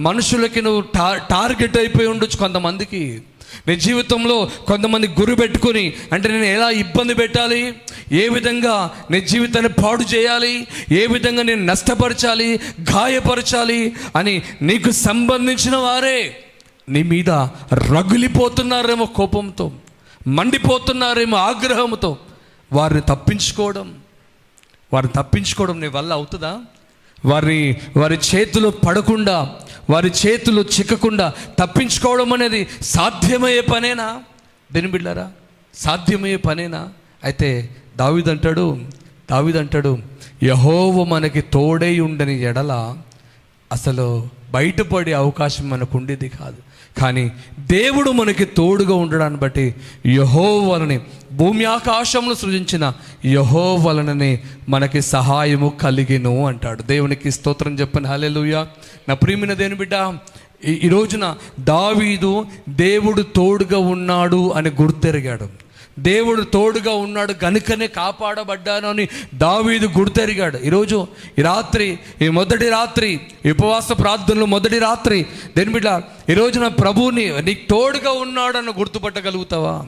మనుషులకి నువ్వు టా- టార్గెట్ అయిపోయి ఉండొచ్చు కొంతమందికి. నీ జీవితంలో కొంతమంది గురి పెట్టుకొని అంటే నేను ఎలా ఇబ్బంది పెట్టాలి? ఏ విధంగా నీ జీవితాన్ని పాడు చేయాలి? ఏ విధంగా నేను నష్టపరచాలి? గాయపరచాలి? అని నీకు సంబంధించిన వారే నీ మీద రగిలిపోతున్నారేమో కోపంతో మండిపోతున్నారేమో ఆగ్రహంతో. వారిని తప్పించుకోవడం వారిని తప్పించుకోవడం నీ వల్ల అవుతుందా? వారి వారి చేతిలో పడకుండా వారి చేతులు చిక్కకుండా తప్పించుకోవడం అనేది సాధ్యమయ్యే పనేనా? దేని సాధ్యమయ్యే పనేనా? అయితే దావిదంటాడు దావిదంటాడు యహోవ మనకి తోడై ఉండని ఎడల అసలు బయటపడే అవకాశం మనకు ఉండేది కాదు. కానీ దేవుడు మనకి తోడుగా ఉండడాన్ని బట్టి యహో వలని భూమి ఆకాశంలో సృజించిన యహో వలననే మనకి సహాయము కలిగిను అంటాడు. దేవునికి స్తోత్రం చెప్పని హల్లెలూయా. నా ప్రియమైన దేని బిడ్డ ఈ రోజున దావీదు దేవుడు తోడుగా ఉన్నాడు అని గుర్తెరిగాడు. దేవుడు తోడుగా ఉన్నాడు కనుకనే కాపాడబడ్డాను అని దావీదు గుర్తెరిగాడు. ఈరోజు ఈ రాత్రి ఈ మొదటి రాత్రి ఉపవాస ప్రార్థనలు మొదటి రాత్రి. దేని బిడ్డ ఈ రోజున ప్రభువుని నీకు తోడుగా ఉన్నాడని గుర్తుపట్టగలుగుతావా?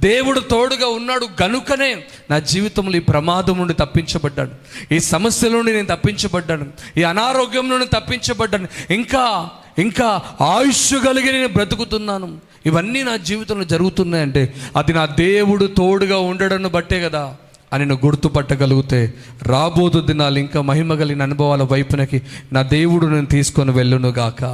దేవుడు తోడుగా ఉన్నాడు గనుకనే నా జీవితంలో ఈ ప్రమాదం నుండి తప్పించబడ్డాను. ఈ సమస్యల నుండి నేను తప్పించబడ్డాను. ఈ అనారోగ్యం నుండి తప్పించబడ్డాను. ఇంకా ఇంకా ఆయుష్ కలిగి నేను బ్రతుకుతున్నాను. ఇవన్నీ నా జీవితంలో జరుగుతున్నాయంటే అది నా దేవుడు తోడుగా ఉండడం బట్టే కదా అని నేను గుర్తుపట్టగలిగితే రాబోతు దినాలు ఇంకా మహిమ కలిగిన అనుభవాల వైపునకి నా దేవుడు నేను తీసుకొని వెళ్ళును గాక.